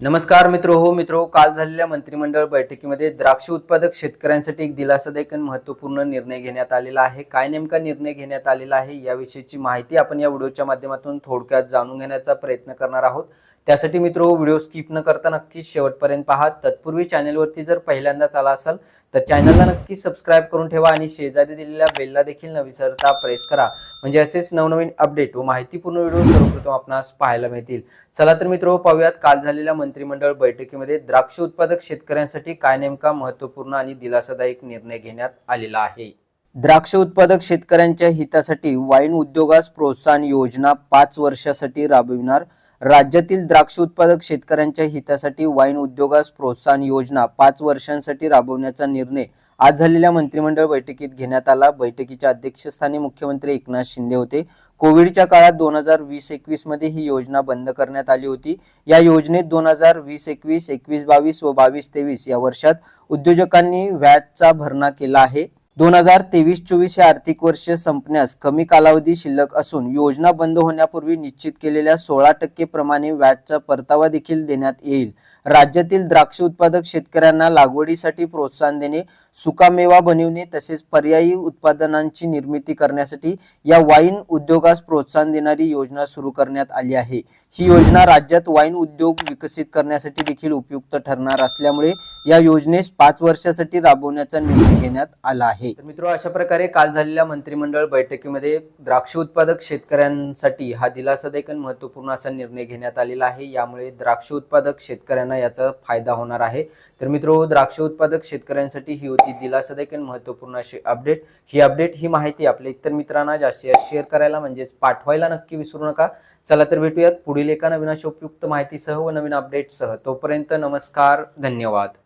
नमस्कार मित्र हो मित्र काल झालेल्या मंत्रिमंडळ बैठकीमध्ये द्राक्ष उत्पादक शेतकऱ्यांसाठी एक दिलासादायक आणि महत्त्वपूर्ण निर्णय घेण्यात आलेला आहे. काय नेमका निर्णय घेण्यात आलेला आहे याविषयीची माहिती आपण या व्हिडिओच्या माध्यमातून थोडक्यात जाणून घेण्याचा प्रयत्न करणार आहोत. त्यासाठी मित्र व्हिडिओ स्किप न करता नक्की शेवटपर्यंत पहा. तत्पूर्वी चॅनलवरती जर पहिल्यांदाच आला असाल तर चॅनलला नक्की सबस्क्राईब करून ठेवा आणि शेजारी दिलेल्या बेलला देखील न विसरता प्रेस करा. म्हणजे असेच नवनवीन अपडेट व माहितीपूर्ण व्हिडिओ सर्वप्रथम आपणास पाहायला मिळतील. चला तर मित्र पाहूयात काल झालेल्या मंत्रिमंडळ बैठकीमध्ये द्राक्ष उत्पादक शेतकऱ्यांसाठी काय नेमका महत्त्वपूर्ण आणि दिलासादायक निर्णय घेण्यात आलेला आहे. द्राक्ष उत्पादक शेतकऱ्यांच्या हितासाठी वाईन उद्योगास प्रोत्साहन योजना पाच वर्षासाठी राबविणार राज्यातील द्राक्ष उत्पादक शेतकऱ्यांच्या हितासाठी वाईन उद्योगास प्रोत्साहन योजना पाच वर्षांसाठी राबवण्याचा निर्णय आज झालेल्या मंत्रिमंडळ बैठकीत घेण्यात आला. बैठकीच्या अध्यक्षस्थानी मुख्यमंत्री एकनाथ शिंदे होते. कोविडच्या काळात दोन हजार वीस एकवीसमध्ये ही योजना बंद करण्यात आली होती. या योजनेत दोन हजार वीस एकवीस एकवीस बावीस व बावीस तेवीस या वर्षात उद्योजकांनी व्हॅटचा भरणा केला आहे. दोन हजार तेवीस चोवीस हे आर्थिक वर्ष संपण्यास कमी कालावधी शिल्लक असून योजना बंद होण्यापूर्वी निश्चित केलेल्या सोळा टक्के प्रमाणे व्हॅटचा परतावा देखील देण्यात येईल. राज्यातील द्राक्ष उत्पादक शेतकऱ्यांना लागवडीसाठी प्रोत्साहन देणे सुकामेवा बनविणे तसेच पर्यायी उत्पादनांची निर्मिती करण्यासाठी या वाईन उद्योगास प्रोत्साहन देणारी योजना सुरू करण्यात आली आहे. ही योजना राज्यात वाईन उद्योग विकसित करण्यासाठी देखील उपयुक्त ठरणार असल्यामुळे या योजनेस पाच वर्षासाठी राबवण्याचा निर्णय घेण्यात आला आहे. तर मित्र अशा प्रकारे काल झालेल्या मंत्रिमंडळ बैठकीमध्ये द्राक्ष उत्पादक शेतकऱ्यांसाठी हा दिलासादायक आणि महत्त्वपूर्ण असा निर्णय घेण्यात आलेला आहे. यामुळे द्राक्ष उत्पादक शेतकऱ्यांना याचा फायदा होणार आहे. तर मित्र द्राक्ष उत्पादक शेतकऱ्यांसाठी ही होती दिलासादायक आणि महत्त्वपूर्ण अशी अपडेट. ही अपडेट ही माहिती आपल्या इतर मित्रांना जास्तीत जास्त शेअर करायला म्हणजेच पाठवायला नक्की विसरू नका. चला तर भेटूयात पुढे पुढील एका नवीन अशा उपयुक्त माहितीसह व नवीन अपडेटसह तोपर्यंत नमस्कार धन्यवाद.